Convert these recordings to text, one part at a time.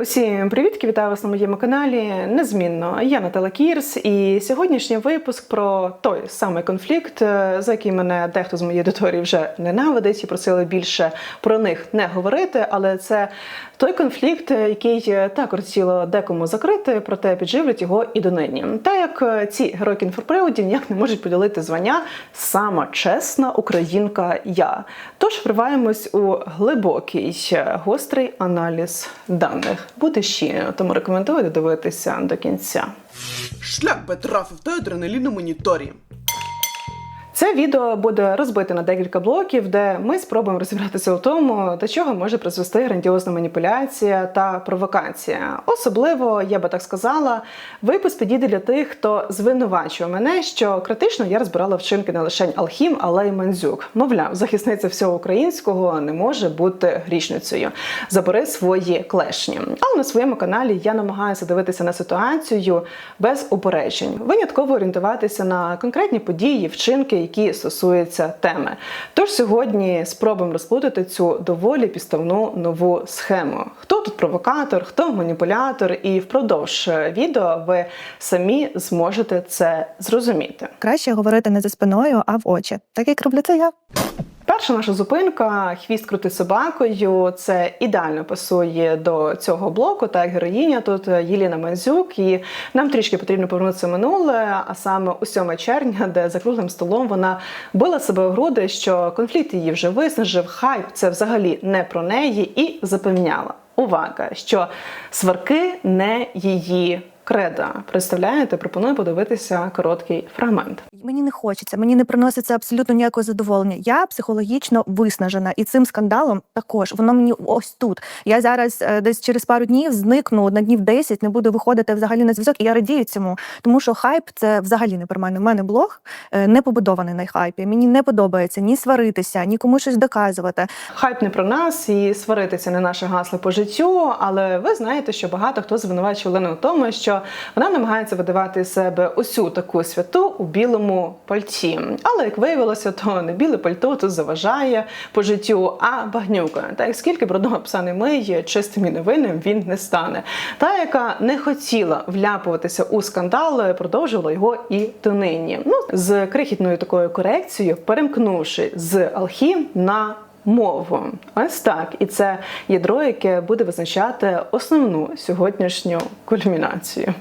Усім привітки, вітаю вас на моєму каналі. Незмінно, я Наталя Кірс, і сьогоднішній випуск про той самий конфлікт, е, за який мене дехто з моєї аудиторії вже ненавидить і просили більше про них не говорити. Але це той конфлікт, е, який е, також хотіло декому закрити, проте підживлять його і донині. Та як ці геройки інфоприводів ніяк не можуть поділити звання сама чесна українка. Я тож вриваємось у глибокий гострий аналіз даних. Буде ще, тому рекомендую додивитися до кінця. Шлях Петрафів та адреналін на моніторі. Це відео буде розбите на декілька блоків, де ми спробуємо розібратися у тому, до чого може призвести грандіозна маніпуляція та провокація. Особливо, я би так сказала, випуск підійде для тих, хто звинувачує мене, що критично я розбирала вчинки не лише Алхім, але й Мандзюк. Мовляв, захисниця всього українського не може бути грішницею. Забери свої клешні. Але на своєму каналі я намагаюся дивитися на ситуацію без упереджень, винятково орієнтуватися на конкретні події, вчинки, які стосуються теми. Тож сьогодні спробуємо розплутати цю доволі підставну нову схему. Хто тут провокатор, хто маніпулятор, і впродовж відео ви самі зможете це зрозуміти. Краще говорити не за спиною, а в очі. Так як роблю це я. Перша наша зупинка хвіст крути собакою. Це ідеально пасує до цього блоку. Та як героїня тут Єліна Мандзюк. І нам трішки потрібно повернутися в минуле, а саме у 7 червня, де за круглим столом вона била себе в груди, що конфлікт її вже виснажив. Хайп це взагалі не про неї, і запевняла. Увага, що сварки не її креда. Представляєте, пропоную подивитися короткий фрагмент. Мені не хочеться, мені не приносить це абсолютно ніякого задоволення. Я психологічно виснажена, і цим скандалом також воно мені ось тут. Я зараз е, десь через пару днів зникну на днів 10, не буду виходити взагалі на зв'язок. І я радію цьому, тому що хайп це взагалі не про мене. У мене блог е, не побудований на хайпі. Мені не подобається ні сваритися, ні комусь щось доказувати. Хайп не про нас і сваритися не наше гасло по життю. Але ви знаєте, що багато хто звинувачує Олену в тому, що вона намагається видавати себе усю таку святу у білому пальті. Але як виявилося, то не біле пальто тут заважає по життю, а багнюка. Та як скільки брудного пса не миє, чистим і невинним він не стане. Та, яка не хотіла вляпуватися у скандал, продовжувала його і донині. Ну з крихітною такою корекцією, перемкнувши з алхім на мову. Ось так. І це ядро, яке буде визначати основну сьогоднішню кульмінацію.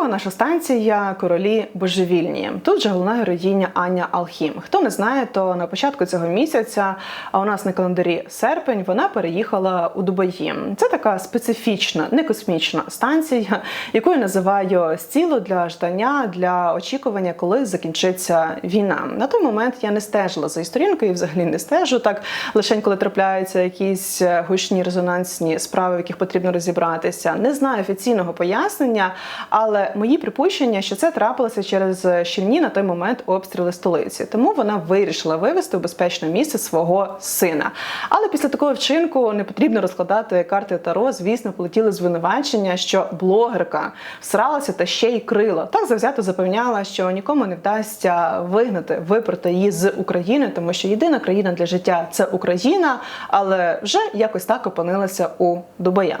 Друга наша станція королі божевільні. Тут же головна героїня Аня Алхім. Хто не знає, то на початку цього місяця, а у нас на календарі серпень, вона переїхала у Дубаї. Це така специфічна, не космічна станція, яку я називаю стіло для ждання, для очікування, коли закінчиться війна. На той момент я не стежила за історінкою, і взагалі не стежу так. Лише коли трапляються якісь гучні резонансні справи, в яких потрібно розібратися. Не знаю офіційного пояснення, але мої припущення, що це трапилося через щільні на той момент обстріли столиці. Тому вона вирішила вивезти у безпечне місце свого сина. Але після такого вчинку не потрібно розкладати карти Таро. Звісно, полетіли звинувачення, що блогерка всралася та ще й крила. Так завзято запевняла, що нікому не вдасться вигнати, виперти її з України, тому що єдина країна для життя це Україна, але вже якось так опинилася у Дубаях.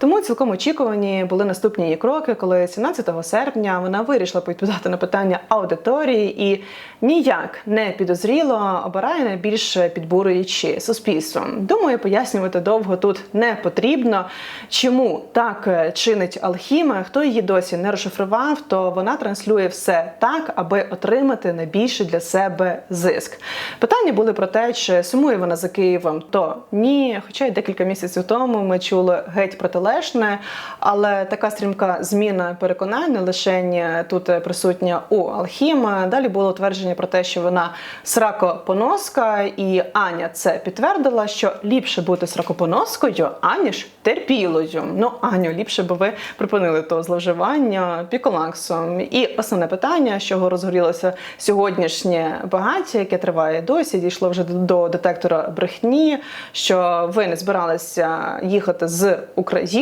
Тому цілком очікувані були наступні її кроки, коли 17 серпня вона вирішила відповідати на питання аудиторії і ніяк не підозріло обирає найбільш підбурюючи суспільство. Думаю, пояснювати довго тут не потрібно. Чому так чинить Алхіма? Хто її досі не розшифрував, то вона транслює все так, аби отримати найбільше для себе зиск. Питання були про те, чи сумує вона за Києвом, то ні. Хоча й декілька місяців тому ми чули геть протилежне протилежне, але така стрімка зміна переконань не лише тут присутня у Алхіма. Далі було твердження про те, що вона сракопоноска, і Аня це підтвердила, що ліпше бути сракопоноскою, аніж терпілою. Ну, Аню, ліпше би ви припинили то зловживання піколаксом. І основне питання, з чого розгорілося сьогоднішнє багаття, яке триває досі, дійшло вже до детектора брехні, що ви не збиралися їхати з України,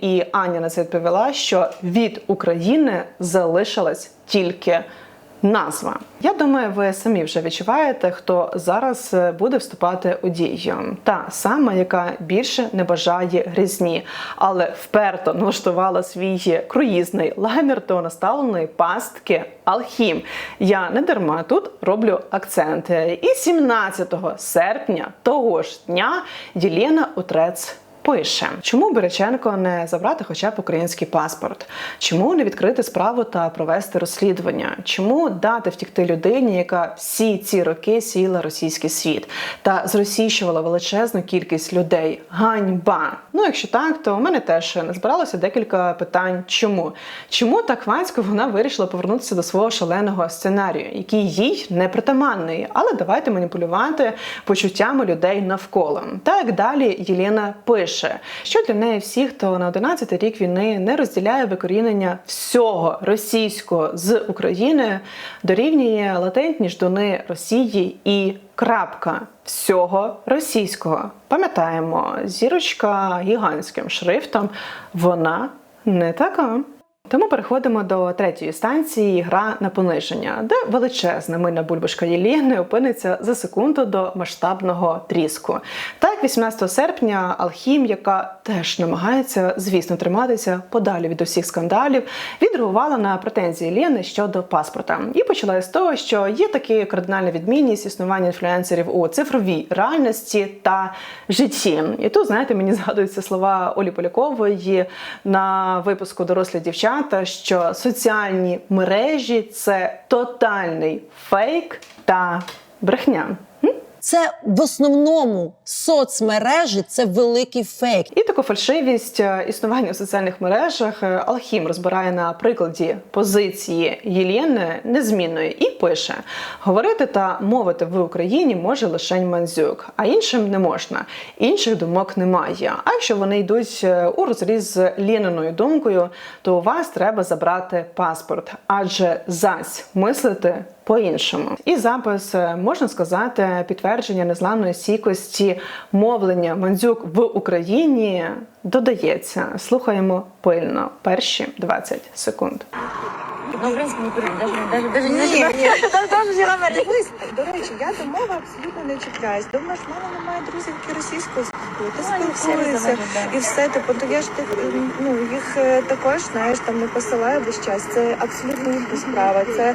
і Аня на це відповіла, що від України залишилась тільки назва. Я думаю, ви самі вже відчуваєте, хто зараз е, буде вступати у дію. Та сама, яка більше не бажає грізні, але вперто налаштувала свій круїзний лайнер до наставленої пастки Алхім. Я не дарма тут роблю акценти. І 17 серпня того ж дня Єлена Утрець Пише, чому Береченко не забрати хоча б український паспорт? Чому не відкрити справу та провести розслідування? Чому дати втікти людині, яка всі ці роки сіяла російський світ та зросійщувала величезну кількість людей? Ганьба! Ну, якщо так, то у мене теж назбиралося декілька питань. Чому? Чому так хвацько вона вирішила повернутися до свого шаленого сценарію, який їй не притаманний? Але давайте маніпулювати почуттями людей навколо. Так далі Єлена пише, що для неї всі, хто на 11-й рік війни не розділяє викорінення всього російського з України, дорівнює латентні ждуни Росії і крапка всього російського. Пам'ятаємо, зірочка гігантським шрифтом, вона не така. Тому переходимо до третьої станції гра на пониження, де величезна мильна бульбашка Єліни опиниться за секунду до масштабного тріску. Так, 18 серпня Алхім, яка теж намагається, звісно, триматися подалі від усіх скандалів, відреагувала на претензії Єліни щодо паспорта. І почала з того, що є така кардинальна відмінність існування інфлюенсерів у цифровій реальності та житті. І тут, знаєте, мені згадуються слова Олі Полякової на випуску дорослі дівчата, що соціальні мережі це тотальний фейк та брехня. Це в основному соцмережі це великий фейк. І таку фальшивість е, існування в соціальних мережах е, Алхім розбирає на прикладі позиції Єлєни незмінної і пише: говорити та мовити в Україні може лише Мандзюк, а іншим не можна. Інших думок немає. А якщо вони йдуть е, у розріз з Леніною думкою, то у вас треба забрати паспорт, адже зась мислити по-іншому. І запис е, можна сказати підтвердження незламної сійкості мовлення Мандзюк в Україні додається. Слухаємо пильно перші 20 секунд. На українському не даже, даже, даже не не говорю. Дивись, до речі, я до мови абсолютно не чіпляюсь. Думаєш, в мене немає друзів, які російською спілкують. Ти Ну, спілкуються і все. Типу, то я ж тих, ну їх е, також знаєш, там не посилаю весь час. Це абсолютно їхня справа. Це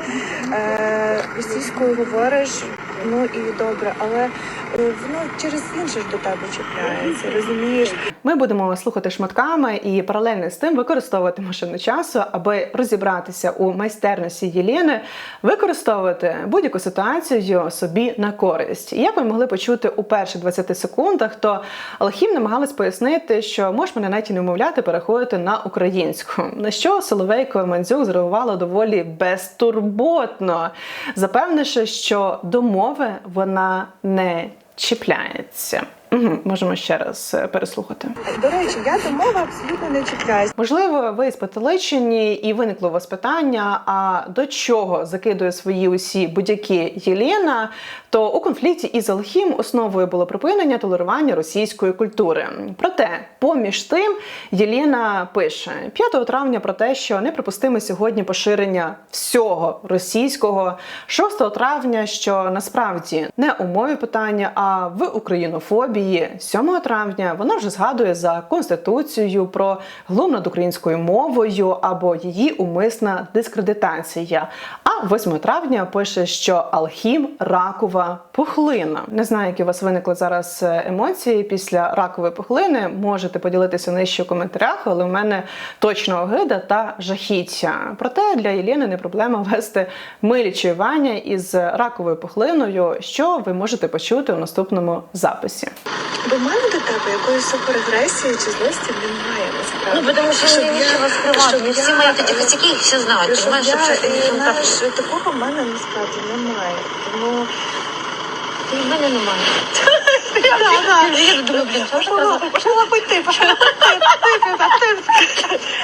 е, російською говориш, ну і добре, але е, воно через інше ж до тебе чіпляється, розумієш? Ми будемо слухати шматками і паралельно з тим використовувати машину часу, аби розібратися у майстерності Єліни, використовувати будь-яку ситуацію собі на користь. І як ви могли почути у перших 20 секундах, то Алхім намагалась пояснити, що можеш мене навіть не умовляти переходити на українську. На що Соловейко Мандзюк зреагувала доволі безтурботно, запевнивши, що до мови вона не чіпляється. Угу, можемо ще раз е, переслухати. До речі, я до мови абсолютно не чіпляюсь. Можливо, ви з спотеличені і виникло у вас питання: а до чого закидує свої усі будь-які Єлена? То у конфлікті із Алхім основою було припинення толерування російської культури. Проте, поміж тим, Єлена пише 5 травня про те, що неприпустиме сьогодні поширення всього російського, 6 травня, що насправді не у мові питання, а в українофобії. 7 травня вона вже згадує за конституцією про глум над українською мовою або її умисна дискредитація. А 8 травня пише, що Алхім ракова пухлина. Не знаю, які у вас виникли зараз е, емоції після ракової пухлини. Можете поділитися нижче в коментарях, але в мене точно огида та жахіття. Проте для Єліни не проблема вести милі чаювання із раковою пухлиною, що ви можете почути у наступному записі. До мене до тебе якоїсь суперагресії чи злості немає насправді. Ну, потому что Щоб мне я- нечего скрывать. щоб Мне все я, мои вот эти е, косяки, их все знают, Щоб понимаешь? я, Чтобы сейчас е, не знаєш, так. такого в мене насправді немає. Тому И в немає. Я думаю, блин, что ж это пошла пойти, пошла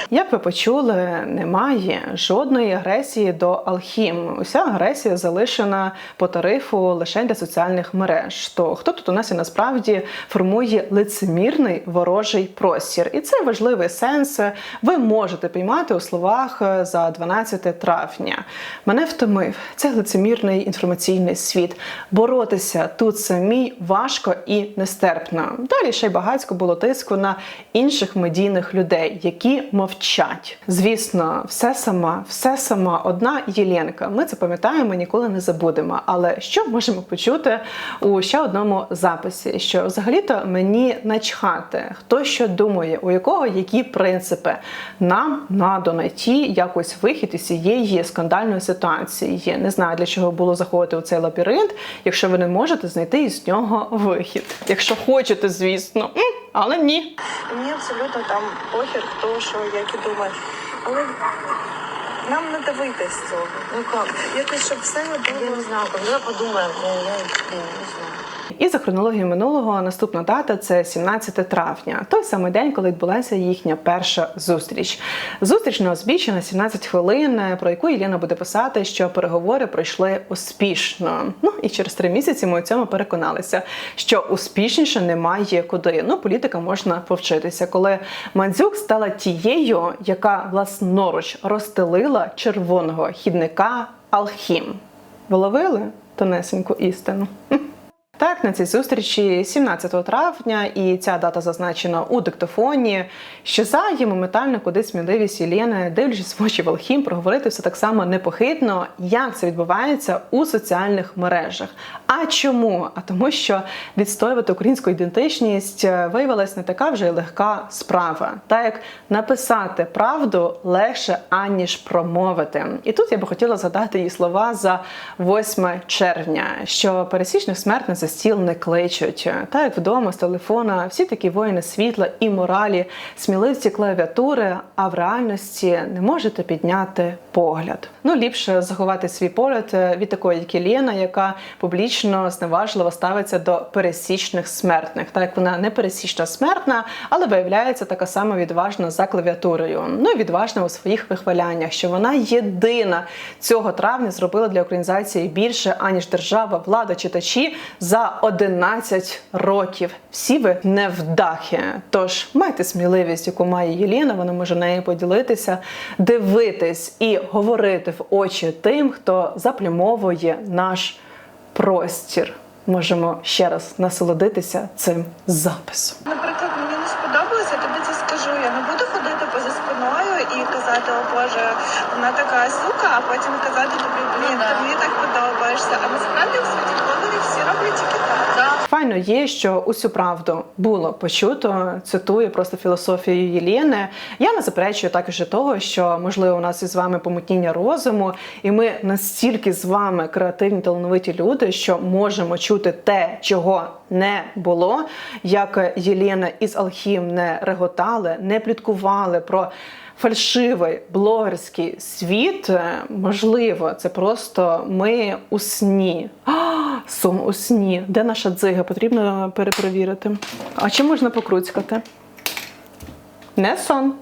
Я ви почули, немає жодної агресії до Алхім. Уся агресія залишена по тарифу лише для соціальних мереж. То хто тут у нас і насправді формує лицемірний ворожий простір? І це важливий сенс. Ви можете піймати у словах е, за 12 травня. Мене втомив цей лицемірний інформаційний світ. Боротися тут самій важко і нестерпно. Далі ще й багатько було тиску на інших медійних людей, які мовчать. Звісно, все сама, все сама одна Єленка. Ми це пам'ятаємо, ніколи не забудемо. Але що можемо почути у ще одному записі? Що взагалі-то мені начхати, хто що думає, у якого які принципи. Нам надо знайти якось вихід із цієї скандальної ситуації. Не знаю для чого було заходити у цей лабіринт, якщо ви не можете знайти із нього вихід. Якщо хочете, звісно, але ні. Мені абсолютно там похер, хто що як і думає. Але нам вийти з цього. Ну как? Якось щоб все Я було не знаю. Давай подумаем. Ну, я не знаю. І за хронологією минулого наступна дата це 17 травня, той самий день, коли відбулася їхня перша зустріч. Зустріч на узбіччі на 17 хвилин, про яку Єлена буде писати, що переговори пройшли успішно. Ну і через три місяці ми у цьому переконалися, що успішніше немає куди. Ну, політика можна повчитися, коли Мандзюк стала тією, яка власноруч розстелила червоного хідника Алхім. Виловили тонесеньку істину. Так, на цій зустрічі 17 травня, і ця дата зазначена у диктофоні. Щезає моментально кудись сміливість Єлєни, дивлячись в очі Волхім, проговорити все так само непохитно, як це відбувається у соціальних мережах. А чому? А тому, що відстоювати українську ідентичність е, виявилась не така вже й легка справа. Так як написати правду легше, аніж промовити. І тут я би хотіла згадати її слова за 8 червня, що пересічних смертних за стіл не кличуть. Так як вдома з телефона всі такі воїни світла і моралі, сміливці клавіатури, а в реальності не можете підняти погляд. Ну ліпше заховати свій погляд е, від такої як Єлена, яка публічно зневажливо ставиться до пересічних смертних. Так як вона не пересічна смертна, але виявляється така сама відважна за клавіатурою. Ну і відважна у своїх вихваляннях, що вона єдина цього травня зробила для українізації більше аніж держава, влада, читачі за 11 років. Всі ви невдахи. Тож майте сміливість, яку має Єліна, вона може нею поділитися, дивитись і говорити в очі тим, хто заплюмовує наш простір. Можемо ще раз насолодитися цим записом. Наприклад, мені не сподобалося, я тобі це скажу. Я не буду ходити поза спиною і казати, о Боже, вона така сука, а потім казати тобі, блін, ти мені так подобаєшся. А насправді в світі блогерів всі роблять тільки так. Файно є, що усю правду було почуто. Цитую просто філософію Єлєни. Я не заперечую також і того, що можливо у нас із вами помутніння розуму, і ми настільки з вами креативні талановиті люди, що можемо чути те, чого не було. Як Єлена із Алхім не реготали, не пліткували про. Фальшивий блогерський світ, Е, можливо, це просто ми у сні. А, Сон у сні. Де наша дзига? Потрібно перепровірити. А чи можна покруцькати? Не сон.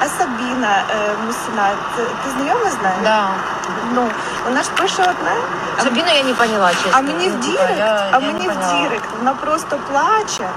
А Сабіна е, Мусіна, ти, ти знайома з нею? Да. Ну, вона ж пише одне, а, Сабину я не поняла, честно. а мені в Ну, дірект, я- а я не мені в поняла. дірект, вона просто плаче.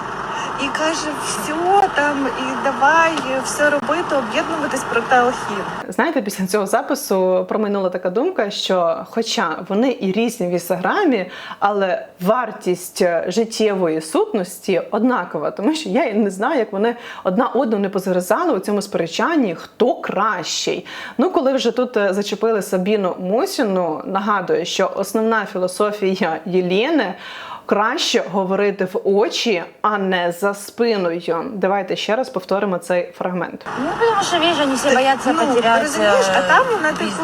І каже, все там, і давай все робити, об'єднуватись проти Алхім. Знаєте, після цього запису промайнула така думка, що, хоча вони і різні в інстаграмі, але вартість е, життєвої сутності однакова, тому що я не знаю, як вони одна одну не позагризали у цьому сперечанні, хто кращий. Ну, коли вже тут е, зачепили Сабіну Мусіну, нагадую, що основна філософія Єлєни – Краще говорити в очі, а не за спиною. Давайте ще раз повторимо цей фрагмент. Ну, потому что, видишь, они все боятся ну, розумієш, а э, там вона типу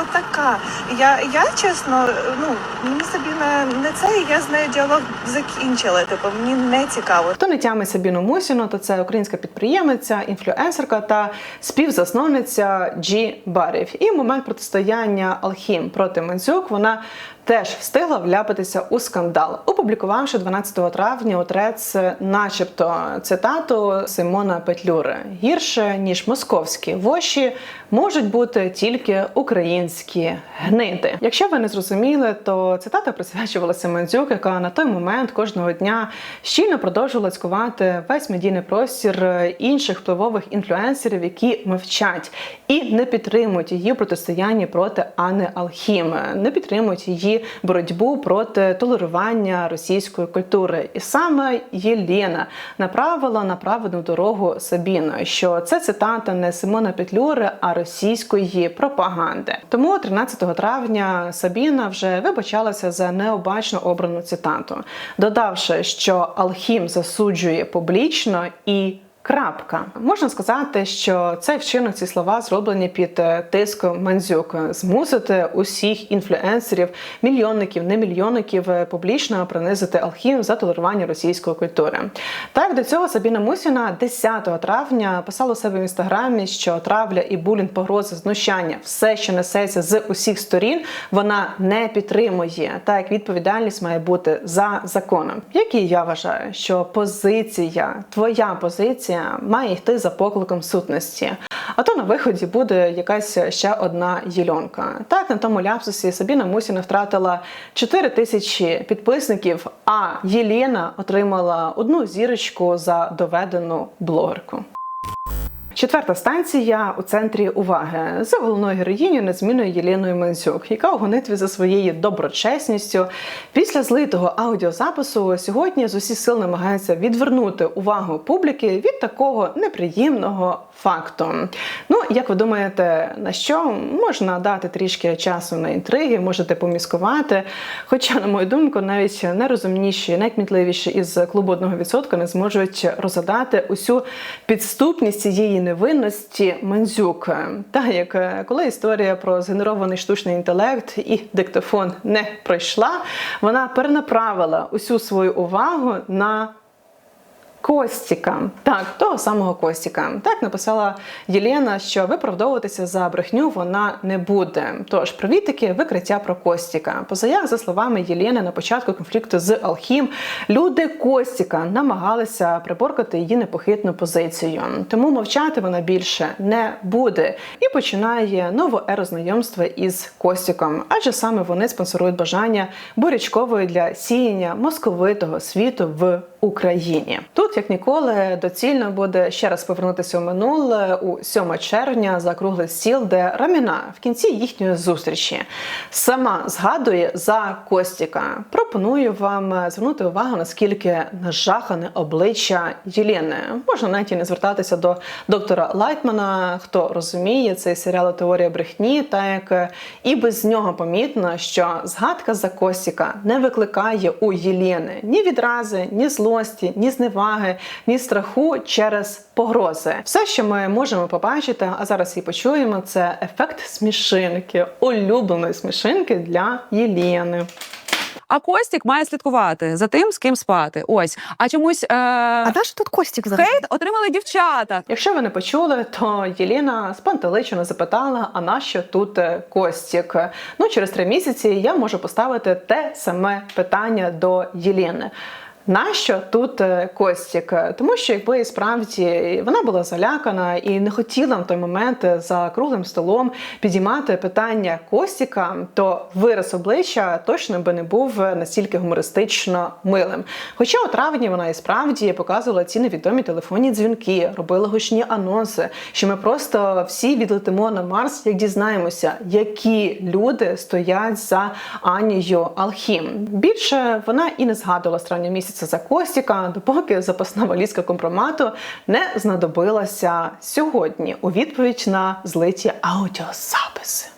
от така. Я, я чесно, ну мені Сабіна не це, я з нею діалог закінчила. Типу, мені не цікаво. Хто не тямить Сабіну Мусіну, то це українська підприємиця, інфлюенсерка та співзасновниця Джі Барів. І в момент протистояння Алхім проти Мандзюк вона теж встигла вляпатися у скандал, опублікувавши 12 травня у трец, начебто цитату Симона Петлюри: гірше ніж московські воші можуть бути тільки українські гниди. Якщо ви не зрозуміли, то цитата присвячувалася Мандзюк, яка на той момент кожного дня щільно продовжувала цькувати весь медійний простір інших впливових інфлюенсерів, які мовчать і не підтримують її в протистоянні проти Анни Алхім, не підтримують її боротьбу проти толерування російської культури. І саме Єлена направила на праведну дорогу Сабіну, що це цитата не Симона Петлюри, а російської пропаганди. Тому 13 травня Сабіна вже вибачалася за необачно обрану цитату, додавши, що Алхім засуджує публічно і. Крапка можна сказати, що цей вчинок ці слова зроблені під е, тиском Мандзюк змусити усіх інфлюенсерів, мільйонників, немільйонників е, публічно принизити алхім за толерування російської культури. Так до цього Сабіна Мусіна 10 травня писала у себе в інстаграмі, що травля і булінг, погрози, знущання, все, що несеться з усіх сторін, вона не підтримує. Так як відповідальність має бути за законом. Як і я вважаю, що позиція, твоя позиція має йти за покликом сутності. А то на виході буде якась ще одна єльонка. Так на тому ляпсусі Сабіна Мусіна втратила 4 тисячі підписників, а Єлена отримала одну зірочку за доведену блогерку. Четверта станція у центрі уваги за головною героїнею незмінною Єленою Мензюк, яка у гонитві за своєю доброчесністю після злитого аудіозапису сьогодні з усіх сил намагається відвернути увагу публіки від такого неприємного факту. Ну, як ви думаєте, на що можна дати трішки часу на інтриги, можете поміскувати. Хоча, на мою думку, навіть найрозумніші, найкмітливіші із клубу одного відсотка не зможуть розгадати усю підступність цієї невинності Мензюк, Та як е, коли історія про згенерований штучний інтелект і диктофон не пройшла, вона перенаправила усю свою увагу на Костіка, так, того самого Костіка. Так написала Єлена, що виправдовуватися за брехню вона не буде. Тож привітики, викриття про Костіка. Позаяк, за словами Єлени, на початку конфлікту з Алхім, люди Костіка намагалися приборкати її непохитну позицію. Тому мовчати вона більше не буде і починає нову еру знайомства із Костіком, адже саме вони спонсорують бажання Борячкової для сіяння московитого світу в Україні. Тут, як ніколи, доцільно буде ще раз повернутися у минуле у 7 червня за круглий стіл, де Раміна в кінці їхньої зустрічі сама згадує за Костіка. Пропоную вам звернути увагу, наскільки нажахане обличчя Єлени. Можна навіть і не звертатися до доктора Лайтмана, хто розуміє цей серіал Теорія брехні, та як і без нього помітно, що згадка за Костіка не викликає у Єлени ні відрази, ні злості, ні зневаги, ні страху через погрози. Все, що ми можемо побачити, а зараз і почуємо, це ефект смішинки, улюбленої смішинки для Єлени. А Костік має слідкувати за тим, з ким спати. Ось. А чомусь е- А наш тут Костік взагалі? хейт отримали дівчата. Якщо ви не почули, то Єліна спантеличено запитала, а нащо тут е, Костік? Ну, через три місяці я можу поставити те саме питання до Єліни. Нащо тут е, Костік? Тому що якби справді вона була залякана і не хотіла в той момент за круглим столом підіймати питання Костіка, то вираз обличчя точно би не був настільки гумористично милим. Хоча у травні вона і справді показувала ці невідомі телефонні дзвінки, робила гучні анонси, що ми просто всі відлетимо на Марс, як дізнаємося, які люди стоять за Анією Алхім. Більше вона і не згадувала з травня місяця за Костіка, допоки запасна валізка компромату не знадобилася сьогодні у відповідь на злиті аудіозаписи.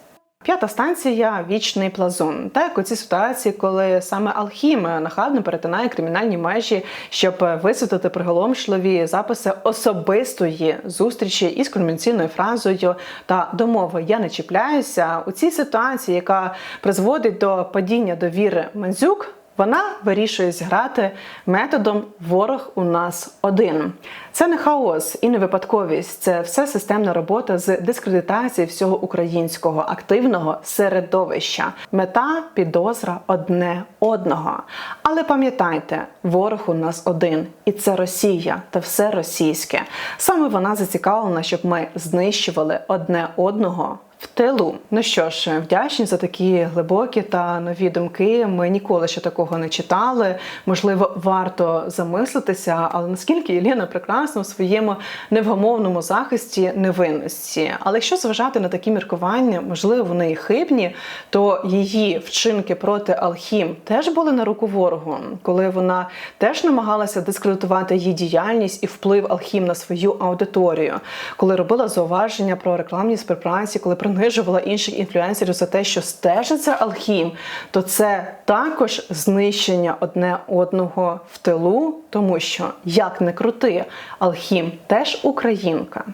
П'ята станція вічний плазун. Так, у цій ситуації, коли саме Алхім нахабно перетинає кримінальні межі, щоб висвітлити приголомшливі записи особистої зустрічі із конвенційною фразою та домови Я не чіпляюся. У цій ситуації, яка призводить до падіння довіри Мандзюк. Вона вирішує зіграти методом ворог у нас один. Це не хаос і не випадковість, це все системна робота з дискредитації всього українського активного середовища. Мета підозра одне одного. Але пам'ятайте, ворог у нас один, і це Росія та все російське. Саме вона зацікавлена, щоб ми знищували одне одного в тилу. Ну що ж, вдячні за такі глибокі та нові думки. Ми ніколи ще такого не читали. Можливо, варто замислитися, але наскільки Єлена прекрасна у своєму невгамовному захисті невинності. Але якщо зважати на такі міркування, можливо, вони і хибні, то її вчинки проти Алхім теж були на руку ворогу, коли вона теж намагалася дискредитувати її діяльність і вплив Алхім на свою аудиторію, коли робила зауваження про рекламні співпраці, коли принижувала інших інфлюенсерів за те, що стежить за Алхім, то це також знищення одне одного в тилу, тому що як не крути, Алхім теж українка.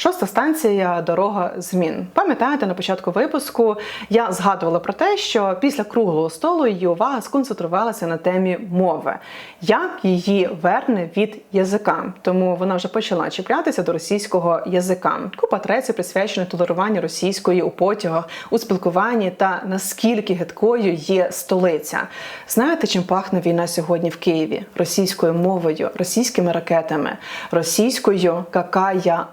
Шоста станція дорога змін. Пам'ятаєте, на початку випуску я згадувала про те, що після круглого столу її увага сконцентрувалася на темі мови, як її верне від язика. Тому вона вже почала чіплятися до російського язика. Купа треці присвячена толеруванню російської у потягах, у спілкуванні та наскільки гидкою є столиця. Знаєте, чим пахне війна сьогодні в Києві? Російською мовою, російськими ракетами, російською какая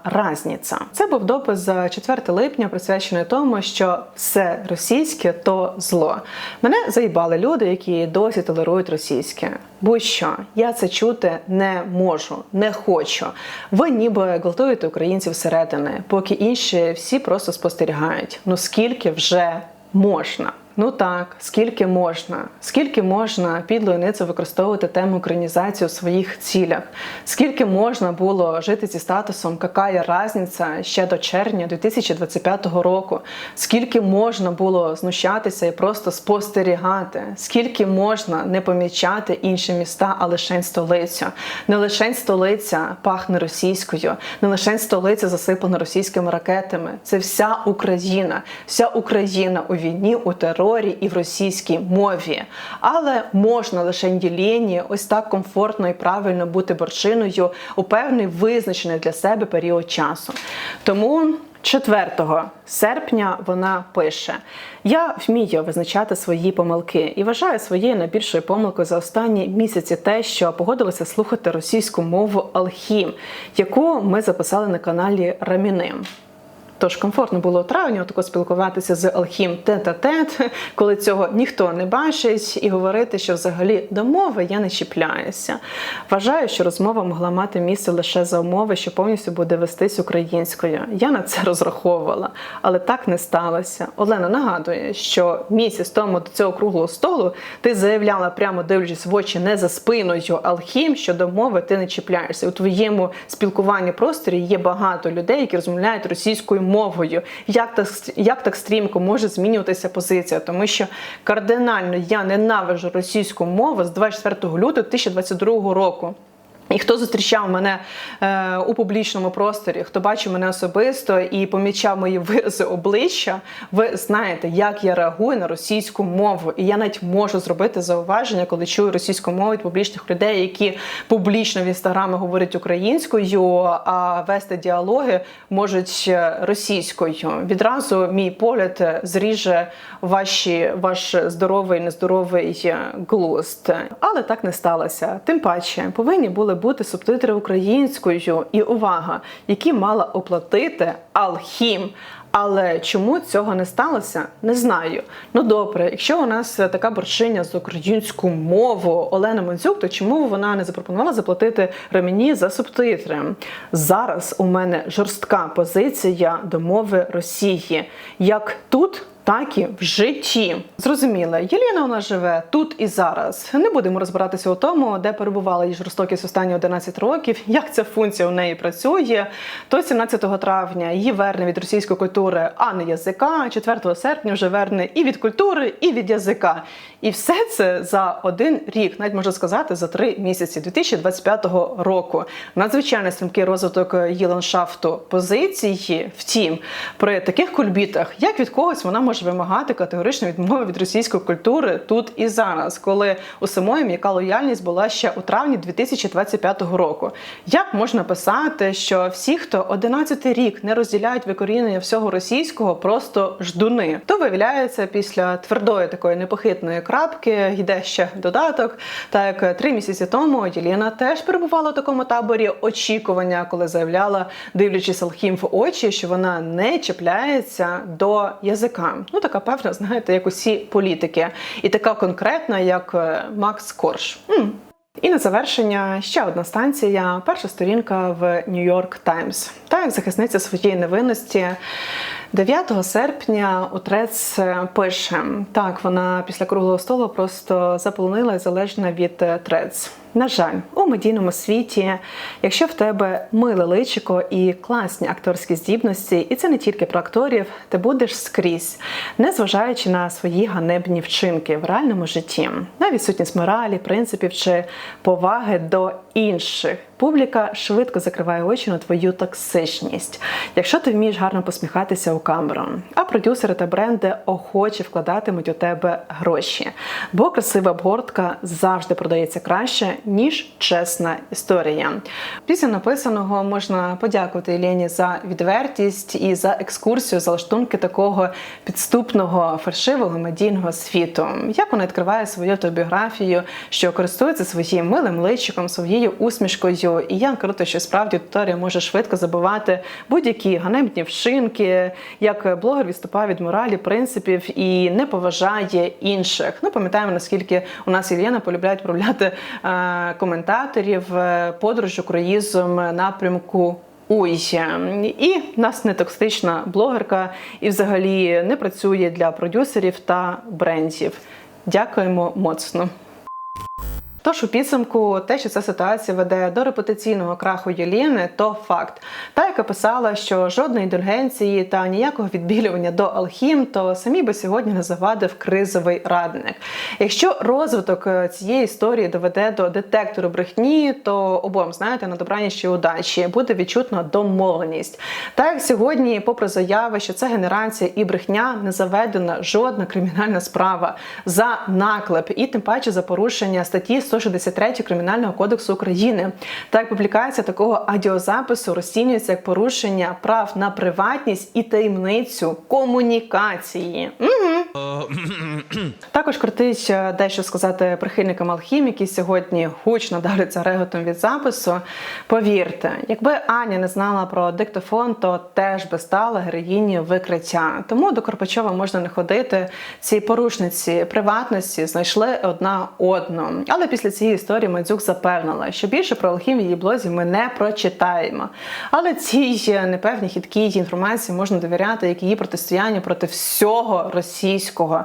разниця. Це був допис за 4 липня, присвячений тому, що все російське то зло. Мене заїбали люди, які досі толерують російське. Будь-що я це чути не можу, не хочу. Ви ніби гвалтуєте українців зсередини, поки інші всі просто спостерігають. Ну скільки вже можна? Ну так, скільки можна, скільки можна підлою ницею використовувати тему українізації у своїх цілях, скільки можна було жити зі статусом «какая разниця» ще до червня 2025 року, скільки можна було знущатися і просто спостерігати, скільки можна не помічати інші міста, а лише столицю. Не лише столиця пахне російською, не лише столиця засипана російськими ракетами. Це вся Україна, вся Україна у війні, у терорі і в російській мові. Але можна лише Єлені ось так комфортно і правильно бути борчиною у певний визначений для себе період часу. Тому. 4 серпня вона пише: Я вмію визначати свої помилки і вважаю своєю найбільшою помилкою за останні місяці те, що погодилася слухати російську мову Алхім, яку ми записали на каналі Раміним. Тож комфортно було у травні отако спілкуватися з Алхім тет-а-тет, коли цього ніхто не бачить, і говорити, що взагалі до мови я не чіпляюся. Вважаю, що розмова могла мати місце лише за умови, що повністю буде вестись українською. Я на це розраховувала, але так не сталося. Олена нагадує, що місяць тому до цього круглого столу ти заявляла, прямо дивлячись в очі не за спиною Алхім, що до мови ти не чіпляєшся. У твоєму спілкуванні просторі є багато людей, які розмовляють російською мовою. Як так, як так стрімко може змінюватися позиція? Тому що кардинально я ненавижу російську мову з 24 лютого 2022 року. І хто зустрічав мене е, у публічному просторі, хто бачив мене особисто і помічав мої вирази обличчя, ви знаєте, як я реагую на російську мову. І я навіть можу зробити зауваження, коли чую російську мову від публічних людей, які публічно в інстаграмі говорять українською, а вести діалоги можуть російською. Відразу мій погляд зріже ваші, ваш здоровий, нездоровий глузд. Але так не сталося. Тим паче повинні були бути субтитри українською і увага, які мала оплатити Алхім. Але чому цього не сталося, не знаю. Ну добре, якщо у нас така борчиня за українську мову Олена Мандзюк, то чому вона не запропонувала заплатити ремені за субтитри? Зараз у мене жорстка позиція до мови Росії. Як тут, так і в житті. Зрозуміло, Єліна нас живе тут і зараз. Не будемо розбиратися у тому, де перебувала її жорстокість останні 11 років, як ця функція у неї працює. То 17 травня її верне від російської культури, а не язика. 4 серпня вже верне і від культури, і від язика. І все це за один рік, навіть можна сказати, за три місяці 2025 року. Надзвичайно стрімкий розвиток її ландшафту позиції. Втім, при таких кульбітах, як від когось вона може може вимагати категоричної відмови від російської культури тут і зараз, коли у самої м'яка лояльність була ще у травні 2025 року. Як можна писати, що всі, хто 11 рік не розділяють викорінення всього російського, просто ждуни? То виявляється, після твердої такої непохитної крапки йде ще додаток. Так три місяці тому Єліна теж перебувала у такому таборі очікування, коли заявляла, дивлячись Алхім в очі, що вона не чіпляється до язика. Ну така певна, знаєте, як усі політики, і така конкретна, як е, Макс Корж. М. І на завершення ще одна станція, перша сторінка в New York Times. Та як захисниця своєї невинності 9 серпня у Трец пише: так, вона після круглого столу просто заполонила і залежна від е, Трец. На жаль, у медійному світі, якщо в тебе миле личико і класні акторські здібності, і це не тільки про акторів, ти будеш скрізь, незважаючи на свої ганебні вчинки в реальному житті, на відсутність моралі, принципів чи поваги до інших. Публіка швидко закриває очі на твою токсичність, якщо ти вмієш гарно посміхатися у камеру. А продюсери та бренди охоче вкладатимуть у тебе гроші, бо красива обгортка завжди продається краще, ніж чесна історія. Після написаного можна подякувати Єлені за відвертість і за екскурсію за лаштунки такого підступного фальшивого медійного світу. Як вона відкриває свою автобіографію, що користується своїм милим личиком, своєю усмішкою. І як круто, що справді аудиторія може швидко забувати будь-які ганебні вчинки, як блогер відступає від моралі, принципів і не поважає інших. Ну пам'ятаємо наскільки у нас Єлена полюбляють відправляти е, коментаторів подорож подорожу круїзом напрямку. Ой, і в нас не токсична блогерка, і взагалі не працює для продюсерів та брендів. Дякуємо моцно. Тож у підсумку, те, що ця ситуація веде до репутаційного краху Єліни, то факт. Та, яка писала, що жодної індульгенції та ніякого відбілювання до Алхім, то самі би сьогодні не завадив кризовий радник. Якщо розвиток е, цієї історії доведе до детектору брехні, то обом знаєте на добраніч і удачі буде відчутна домовленість. Так як сьогодні, попри заяви, що це генерація і брехня, не заведена жодна кримінальна справа за наклеп і тим паче за порушення статті 163 Кримінального кодексу України. Так, публікація такого аудіозапису розцінюється як порушення прав на приватність і таємницю комунікації. Угу. Також крутить е, дещо сказати прихильникам алхім, які сьогодні гучно давляться реготом від запису. Повірте, якби Аня не знала про диктофон, то теж би стала героїнею викриття. Тому до Корпачова можна не ходити. Ці порушниці приватності знайшли одна одну. Але після цієї історії Мандзюк запевнила, що більше про алхім в її блозі ми не прочитаємо. Але цій непевній хіткій інформації можна довіряти, як її протистояння проти всього російського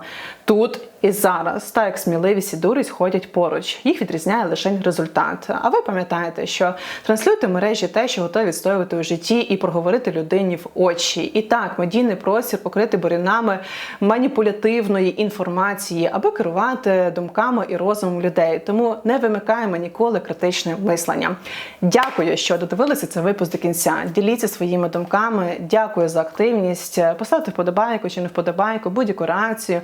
тут і зараз. Та як сміливість і дурість ходять поруч. Їх відрізняє лише результат. А ви пам'ятаєте, що транслюйте мережі те, що готові відстоювати у житті, і проговорити людині в очі. І так, медійний простір покрити бурінами маніпулятивної інформації, аби керувати думками і розумом людей. Тому не вимикаємо ніколи критичне мислення. Дякую, що додивилися цей випуск до кінця. Діліться своїми думками. Дякую за активність. Поставте вподобайку чи не вподобайку, будь-яку реакцію.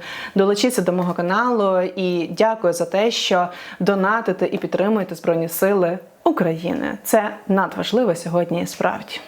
Долучіться до мого каналу і дякую за те, що донатите і підтримуєте Збройні Сили України. Це надважливо сьогодні справді.